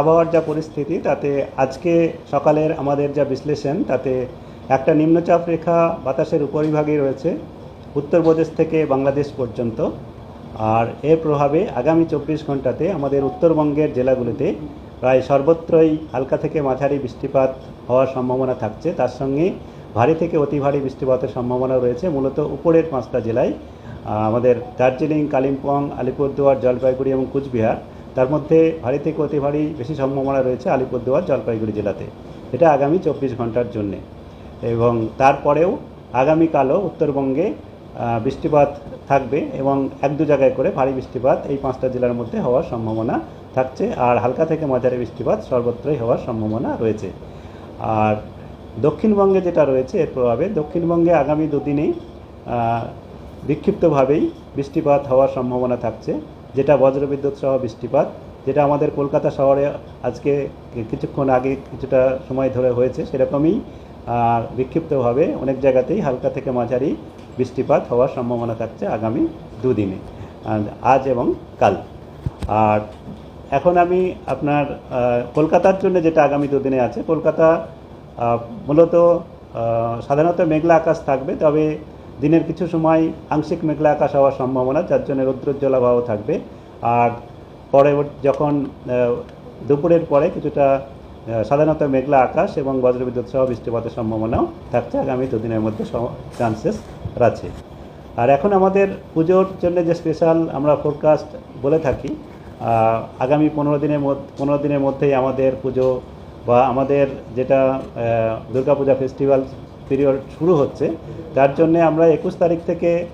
আবহাওয়ার যা পরিস্থিতি, তাতে আজকে সকালের আমাদের যা বিশ্লেষণ, তাতে একটা নিম্নচাপ রেখা বাতাসের উপরিভাগে রয়েছে, উত্তরপ্রদেশ থেকে বাংলাদেশ পর্যন্ত। আর এর প্রভাবে আগামী চব্বিশ ঘন্টাতে আমাদের উত্তরবঙ্গের জেলাগুলিতে প্রায় সর্বত্রই হালকা থেকে মাঝারি বৃষ্টিপাত হওয়ার সম্ভাবনা থাকছে। তার সঙ্গে ভারী থেকে অতি ভারী বৃষ্টিপাতের সম্ভাবনা রয়েছে, মূলত উপরের পাঁচটা জেলায়। আমাদের দার্জিলিং, কালিম্পং, আলিপুরদুয়ার, জলপাইগুড়ি এবং কুচবিহার। তার মধ্যে ভারী থেকে অতি ভারী বেশি সম্ভাবনা রয়েছে আলিপুরদুয়ার, জলপাইগুড়ি জেলাতে। এটা আগামী চব্বিশ ঘণ্টার জন্যে। এবং তারপরেও আগামীকালও উত্তরবঙ্গে বৃষ্টিপাত থাকবে এবং এক দু জায়গায় করে ভারী বৃষ্টিপাত এই পাঁচটা জেলার মধ্যে হওয়ার সম্ভাবনা থাকছে। আর হালকা থেকে মাঝারি বৃষ্টিপাত সর্বত্রই হওয়ার সম্ভাবনা রয়েছে। আর দক্ষিণবঙ্গে যেটা রয়েছে এর প্রভাবে, দক্ষিণবঙ্গে আগামী দুদিনেই বিক্ষিপ্তভাবেই বৃষ্টিপাত হওয়ার সম্ভাবনা থাকছে। যেটা বজ্রবিদ্যুৎ সহ বৃষ্টিপাত, যেটা আমাদের কলকাতা শহরে আজকে কিছুক্ষণ আগে কিছুটা সময় ধরে হয়েছে, সেরকমই বিক্ষিপ্তভাবে অনেক জায়গাতেই হালকা থেকে মাঝারি বৃষ্টিপাত হওয়ার সম্ভাবনা থাকছে আগামী দুদিনে আজ এবং কাল। আর এখন আমি আপনার কলকাতার জন্য যেটা আগামী দুদিনে আছে, কলকাতা মূলত সাধারণত মেঘলা আকাশ থাকবে, তবে দিনের কিছু সময় আংশিক মেঘলা আকাশ হওয়ার সম্ভাবনা, যার জন্য রৌদ্রোজ্জ্বল আবহাওয়া থাকবে। আর পরে যখন দুপুরের পরে কিছুটা সাধারণত মেঘলা আকাশ এবং বজ্রবিদ্যুৎ সহ বৃষ্টিপাতের সম্ভাবনাও থাকছে আগামী দুদিনের মধ্যে চান্সেস আছে। আর এখন আমাদের পুজোর জন্য যে স্পেশাল আমরা ফোরকাস্ট বলে থাকি আগামী পনেরো দিনের পনেরো দিনের মধ্যেই আমাদের পুজো বা আমাদের যেটা দুর্গাপূজা ফেস্টিভ্যাল পিরিয়ড শুরু হচ্ছে। তার জন্য আমরা একুশ তারিখ থেকে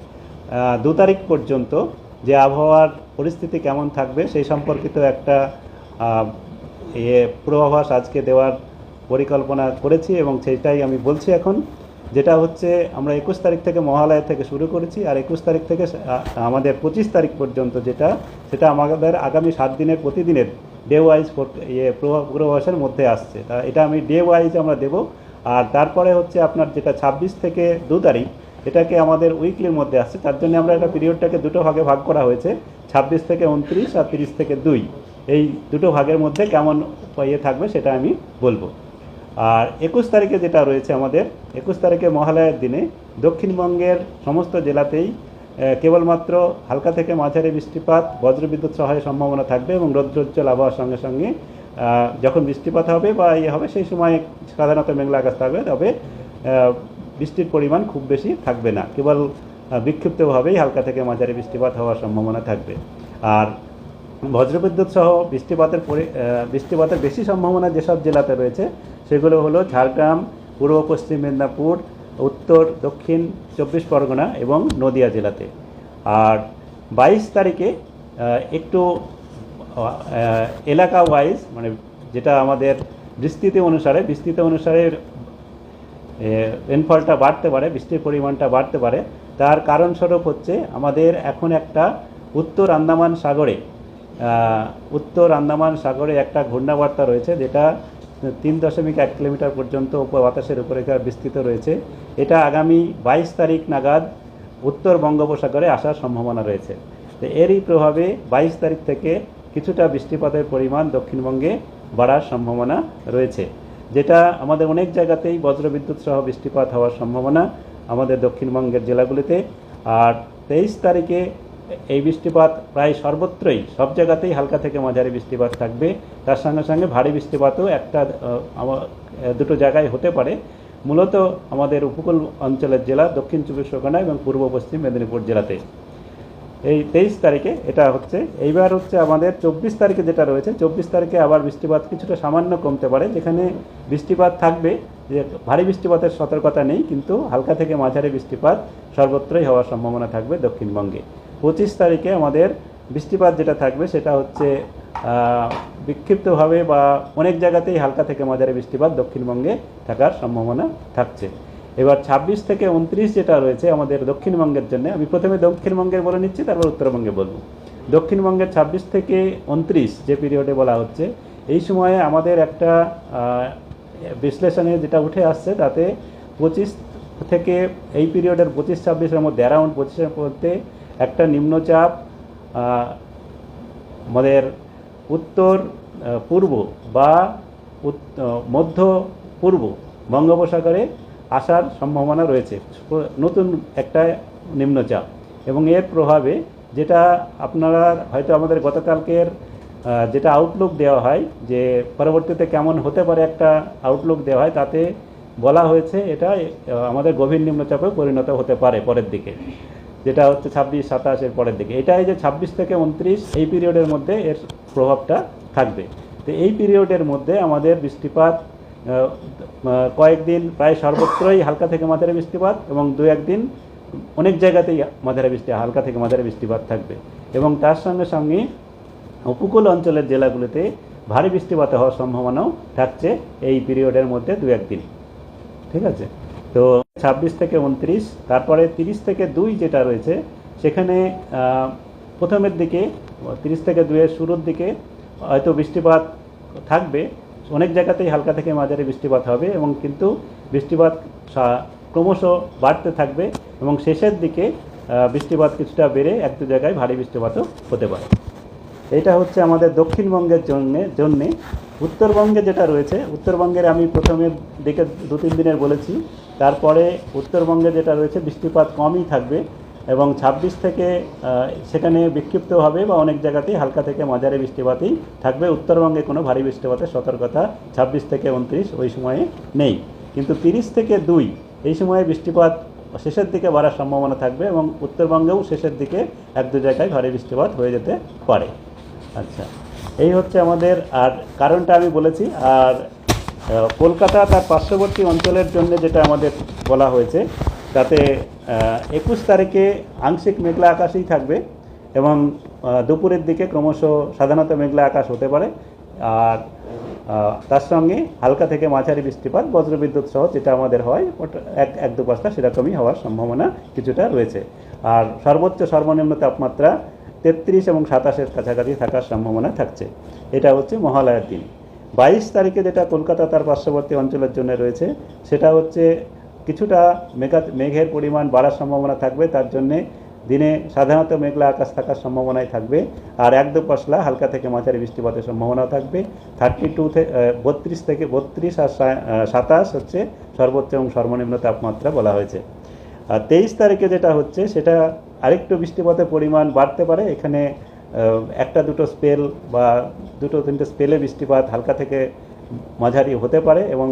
দু তারিখ পর্যন্ত যে আবহাওয়ার পরিস্থিতি কেমন থাকবে সেই সম্পর্কিত একটা আহ, ইয়ে পূর্বাভাস আজকে দেওয়ার পরিকল্পনা করেছি এবং সেটাই আমি বলছি এখন। যেটা হচ্ছে আমরা একুশ তারিখ থেকে মহালয়া থেকে শুরু করেছি আর একুশ তারিখ থেকে আমাদের পঁচিশ তারিখ পর্যন্ত যেটা সেটা আমাদের আগামী সাত দিনের প্রতিদিনের ডে ওয়াইজ ইয়ে পূর্বা- পূর্বাভাসের মধ্যে আসছে। তা এটা আমি ডে ওয়াইজ আমরা দেব। আর তারপরে হচ্ছে আপনার যেটা ছাব্বিশ থেকে দু তারিখ, এটাকে আমাদের উইকলির মধ্যে আসছে। তার জন্য আমরা একটা পিরিয়ডটাকে দুটো ভাগে ভাগ করা হয়েছে, ছাব্বিশ থেকে উনত্রিশ আর তিরিশ থেকে দুই। এই দুটো ভাগের মধ্যে কেমন ইয়ে থাকবে সেটা আমি বলব। আর একুশ তারিখে যেটা রয়েছে আমাদের, একুশ তারিখে মহালয়ার দিনে দক্ষিণবঙ্গের সমস্ত জেলাতেই কেবলমাত্র হালকা থেকে মাঝারি বৃষ্টিপাত, বজ্রবিদ্যুৎ সহায়ের সম্ভাবনা থাকবে এবং রৌদ্রোজ্জ্বল আবহাওয়ার সঙ্গে সঙ্গে যখন বৃষ্টিপাত হবে বা ইয়ে হবে, সেই সময় সাধারণত মেঘলা আকাশ থাকবে, তবে বৃষ্টির পরিমাণ খুব বেশি থাকবে না। কেবল বিক্ষিপ্তভাবেই হালকা থেকে মাঝারি বৃষ্টিপাত হওয়ার সম্ভাবনা থাকবে। আর বজ্রবিদ্যুৎ সহ বৃষ্টিপাতের পরি- বৃষ্টিপাতের বেশি সম্ভাবনা যেসব জেলাতে রয়েছে, সেগুলো হলো ঝাড়গ্রাম, পূর্ব, পশ্চিম মেদিনীপুর, উত্তর, দক্ষিণ, চব্বিশ পরগনা এবং নদিয়া জেলাতে। আর বাইশ তারিখে একটু এলাকা ওয়াইজ মানে যেটা আমাদের বৃষ্টিতে অনুসারে, বিস্তৃতি অনুসারে রেনফলটা বাড়তে পারে, বৃষ্টির পরিমাণটা বাড়তে পারে। তার কারণস্বরূপ হচ্ছে, আমাদের এখন একটা উত্তর আন্দামান সাগরে উত্তর আন্দামান সাগরে একটা ঘূর্ণাবর্তা রয়েছে, যেটা তিন দশমিক এক কিলোমিটার পর্যন্ত বাতাসের উপরে বিস্তৃত রয়েছে। এটা আগামী বাইশ তারিখ নাগাদ উত্তর বঙ্গোপসাগরে আসার সম্ভাবনা রয়েছে। তো এরই প্রভাবে বাইশ তারিখ থেকে কিছুটা বৃষ্টিপাতের পরিমাণ দক্ষিণবঙ্গে বাড়ার সম্ভাবনা রয়েছে। যেটা আমাদের অনেক জায়গাতেই বজ্রবিদ্যুৎ সহ বৃষ্টিপাত হওয়ার সম্ভাবনা আমাদের দক্ষিণবঙ্গের জেলাগুলিতে। আর তেইশ তারিখে এই বৃষ্টিপাত প্রায় সর্বত্রই, সব জায়গাতেই হালকা থেকে মাঝারি বৃষ্টিপাত থাকবে। তার সঙ্গে সঙ্গে ভারী বৃষ্টিপাতও একটা দুটো জায়গায় হতে পারে। মূলত আমাদের উপকূল অঞ্চলের জেলা দক্ষিণ চব্বিশ পরগনা এবং পূর্ব পশ্চিম মেদিনীপুর জেলাতে। এই তেইশ তারিখে এটা হচ্ছে। এইবার হচ্ছে আমাদের চব্বিশ তারিখে যেটা রয়েছে, চব্বিশ তারিখে আবার বৃষ্টিপাত কিছুটা সামান্য কমতে পারে। যেখানে বৃষ্টিপাত থাকবে, যে ভারী বৃষ্টিপাতের সতর্কতা নেই, কিন্তু হালকা থেকে মাঝারি বৃষ্টিপাত সর্বত্রই হওয়ার সম্ভাবনা থাকবে দক্ষিণবঙ্গে। পঁচিশ তারিখে আমাদের বৃষ্টিপাত যেটা থাকবে, সেটা হচ্ছে বিক্ষিপ্তভাবে বা অনেক জায়গাতেই হালকা থেকে মাঝারি বৃষ্টিপাত দক্ষিণবঙ্গে থাকার সম্ভাবনা থাকছে। এবার ছাব্বিশ থেকে উনত্রিশ যেটা রয়েছে আমাদের দক্ষিণবঙ্গের জন্য, আমি প্রথমে দক্ষিণবঙ্গের বলে নিচ্ছি, তারপর উত্তরবঙ্গে বলব। দক্ষিণবঙ্গের ছাব্বিশ থেকে উনত্রিশ যে পিরিয়ডে বলা হচ্ছে, এই সময়ে আমাদের একটা বিশ্লেষণে যেটা উঠে আসছে, তাতে পঁচিশ থেকে এই পিরিয়ডের পঁচিশ, ছাব্বিশের মধ্যে অ্যারাউন্ড পঁচিশের মধ্যে একটা নিম্নচাপ আমাদের উত্তর পূর্ব বা মধ্য পূর্ব বঙ্গোপসাগরে আসার সম্ভাবনা রয়েছে। নতুন একটা নিম্নচাপ এবং এর প্রভাবে যেটা আপনারা হয়তো আমাদের গতকালকের যেটা আউটলুক দেওয়া হয়, যে পরবর্তীতে কেমন হতে পারে একটা আউটলুক দেওয়া হয়, তাতে বলা হয়েছে এটা আমাদের গভীর নিম্নচাপে পরিণত হতে পারে পরের দিকে। যেটা হচ্ছে ছাব্বিশ, সাতাশের পরের দিকে। এটা এই যে ছাব্বিশ থেকে উনত্রিশ, এই পিরিয়ডের মধ্যে এর প্রভাবটা থাকবে। তো এই পিরিয়ডের মধ্যে আমাদের বৃষ্টিপাত কয়েকদিন প্রায় সর্বত্রই হালকা থেকে মাঝারি বৃষ্টিপাত এবং দু একদিন অনেক জায়গাতেই মাঝারি বৃষ্টি, হালকা থেকে মাঝারি বৃষ্টিপাত থাকবে। এবং তার সঙ্গে সঙ্গে উপকূল অঞ্চলের জেলাগুলিতে ভারী বৃষ্টিপাত হওয়ার সম্ভাবনাও থাকছে এই পিরিয়ডের মধ্যে দু একদিন। ঠিক আছে? তো ছাব্বিশ থেকে উনত্রিশ, তারপরে তিরিশ থেকে দুই যেটা রয়েছে, সেখানে প্রথমের দিকে, তিরিশ থেকে দুইয়ের শুরুর দিকে হয়তো বৃষ্টিপাত থাকবে অনেক জায়গাতেই হালকা থেকে মাঝারি বৃষ্টিপাত হবে এবং কিন্তু বৃষ্টিপাত ক্রমশ বাড়তে থাকবে এবং শেষের দিকে বৃষ্টিপাত কিছুটা বেড়ে এক দু জায়গায় ভারী বৃষ্টিপাতও হতে পারে। এটা হচ্ছে আমাদের দক্ষিণবঙ্গের জন্যে জন্যে। উত্তরবঙ্গে যেটা রয়েছে, উত্তরবঙ্গের আমি প্রথমে দিকে দু তিন দিনের বলেছি। তারপরে উত্তরবঙ্গে যেটা রয়েছে, বৃষ্টিপাত কমই থাকবে। এবং ছাব্বিশ থেকে সেখানে বিক্ষিপ্ত হবে বা অনেক জায়গাতেই হালকা থেকে মাঝারি বৃষ্টিপাতই থাকবে। উত্তরবঙ্গে কোনো ভারী বৃষ্টিপাতের সতর্কতা ছাব্বিশ থেকে উনত্রিশ ওই সময়ে নেই। কিন্তু তিরিশ থেকে দুই এই সময়ে বৃষ্টিপাত শেষের দিকে বাড়ার সম্ভাবনা থাকবে এবং উত্তরবঙ্গেও শেষের দিকে এক দু জায়গায় ভারী বৃষ্টিপাত হয়ে যেতে পারে। আচ্ছা এই হচ্ছে আমাদের আর কারণটা আমি বলেছি। আর কলকাতা তার পার্শ্ববর্তী অঞ্চলের জন্য যেটা আমাদের বলা হয়েছে, তাতে একুশ তারিখে আংশিক মেঘলা আকাশই থাকবে এবং দুপুরের দিকে ক্রমশ সাধারণত মেঘলা আকাশ হতে পারে। আর তার সঙ্গে হালকা থেকে মাঝারি বৃষ্টিপাত, বজ্রবিদ্যুৎ সহ যেটা আমাদের হয় ওটা এক এক দু পাঁচটা সেরকমই হওয়ার সম্ভাবনা কিছুটা রয়েছে। আর সর্বোচ্চ সর্বনিম্ন তাপমাত্রা তেত্রিশ এবং সাতাশের কাছাকাছি থাকার সম্ভাবনা থাকছে। এটা হচ্ছে মহালয়ার দিন। বাইশ তারিখে যেটা কলকাতা তার পার্শ্ববর্তী অঞ্চলের জন্য রয়েছে, সেটা হচ্ছে কিছুটা মেঘা, মেঘের পরিমাণ বাড়ার সম্ভাবনা থাকবে, তার জন্যে দিনে সাধারণত মেঘলা আকাশ থাকার সম্ভাবনাই থাকবে, আর এক দু পশলা হালকা থেকে মাঝারি বৃষ্টিপাতের সম্ভাবনা থাকবে। থার্টি টু বত্রিশ থেকে বত্রিশ আর সাতাশ হচ্ছে সর্বোচ্চ এবং সর্বনিম্ন তাপমাত্রা বলা হয়েছে। আর তেইশ তারিখে যেটা হচ্ছে, সেটা আরেকটু বৃষ্টিপাতের পরিমাণ বাড়তে পারে। এখানে একটা দুটো স্পেল বা দুটো তিনটে স্পেলে বৃষ্টিপাত হালকা থেকে মাঝারি হতে পারে এবং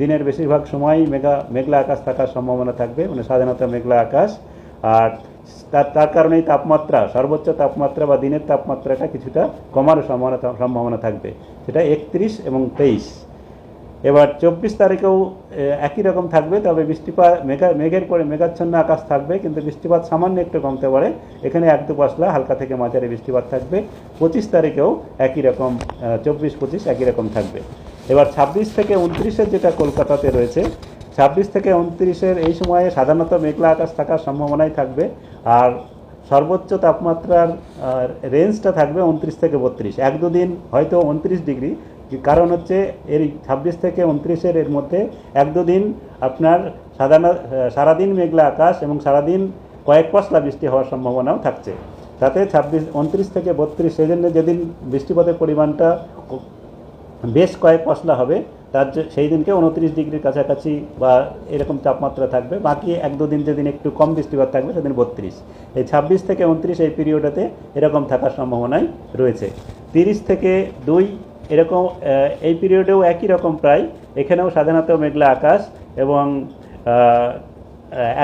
দিনের বেশিরভাগ সময়ই মেঘা, মেঘলা আকাশ থাকার সম্ভাবনা থাকবে মানে সাধারণত মেঘলা আকাশ। আর তার কারণেই তাপমাত্রা, সর্বোচ্চ তাপমাত্রা বা দিনের তাপমাত্রাটা কিছুটা কমার সম্ভাবনা সম্ভাবনা থাকবে। সেটা একত্রিশ এবং তেইশ। এবার চব্বিশ তারিখেও একই রকম থাকবে, তবে বৃষ্টিপাত, মেঘা, মেঘের পরে মেঘাচ্ছন্ন আকাশ থাকবে, কিন্তু বৃষ্টিপাত সামান্য একটু কমতে পারে। এখানে এক দু পশলা হালকা থেকে মাঝারি বৃষ্টিপাত থাকবে। পঁচিশ তারিখেও একই রকম চব্বিশ, পঁচিশ একই রকম থাকবে। এবার ছাব্বিশ থেকে উনত্রিশের যেটা কলকাতাতে রয়েছে, ছাব্বিশ থেকে উনত্রিশের এই সময়ে সাধারণত মেঘলা আকাশ থাকার সম্ভাবনাই থাকবে, আর সর্বোচ্চ তাপমাত্রার রেঞ্জটা থাকবে উনত্রিশ থেকে বত্রিশ। এক দুদিন হয়তো উনত্রিশ ডিগ্রি, কারণ হচ্ছে এর ছাব্বিশ থেকে উনত্রিশের এর মধ্যে এক দুদিন আপনার সাধারণ সারাদিন মেঘলা আকাশ এবং সারাদিন কয়েক পশলা বৃষ্টি হওয়ার সম্ভাবনাও থাকছে। তাতে ছাব্বিশ, উনত্রিশ থেকে বত্রিশ, সেজন্য যেদিন বৃষ্টিপাতের পরিমাণটা বেশ কয়েক পশলা হবে। তার সেই দিনকে উনত্রিশ ডিগ্রির কাছাকাছি বা এরকম তাপমাত্রা থাকবে। বাকি এক দুদিন যেদিন একটু কম বৃষ্টিপাত থাকবে, সেদিন বত্রিশ। এই ছাব্বিশ থেকে উনত্রিশ এই পিরিয়ডেতে এরকম থাকার সম্ভাবনাই রয়েছে। তিরিশ থেকে দুই এরকম এই পিরিয়ডেও একই রকম প্রায়। এখানেও সাধারণত মেঘলা আকাশ এবং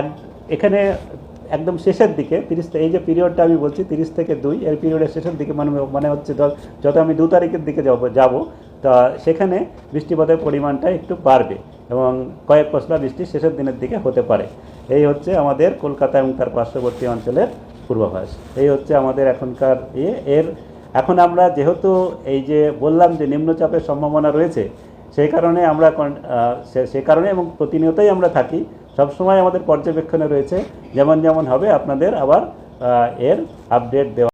এক এখানে একদম শেষের দিকে তিরিশ এই যে পিরিয়ডটা আমি বলছি, তিরিশ থেকে দুই, এর পিরিয়ডের শেষের দিকে মানে মানে হচ্ছে যত আমি দু তারিখের দিকে যাব যাব তা সেখানে বৃষ্টিপাতের পরিমাণটা একটু বাড়বে এবং কয়েক পশলা বৃষ্টি শেষের দিনের দিকে হতে পারে। এই হচ্ছে আমাদের কলকাতা এবং তার পার্শ্ববর্তী অঞ্চলের পূর্বাভাস। এই হচ্ছে আমাদের এখনকার ইয়ে। এর এখন আমরা যেহেতু এই যে বললাম যে নিম্নচাপের সম্ভাবনা রয়েছে, সেই কারণে আমরা সে কারণে এবং প্রতিনিয়তই আমরা থাকি, সবসময় আমাদের পর্যবেক্ষণে রয়েছে, যেমন যেমন হবে আপনাদের আবার এর আপডেট দেওয়া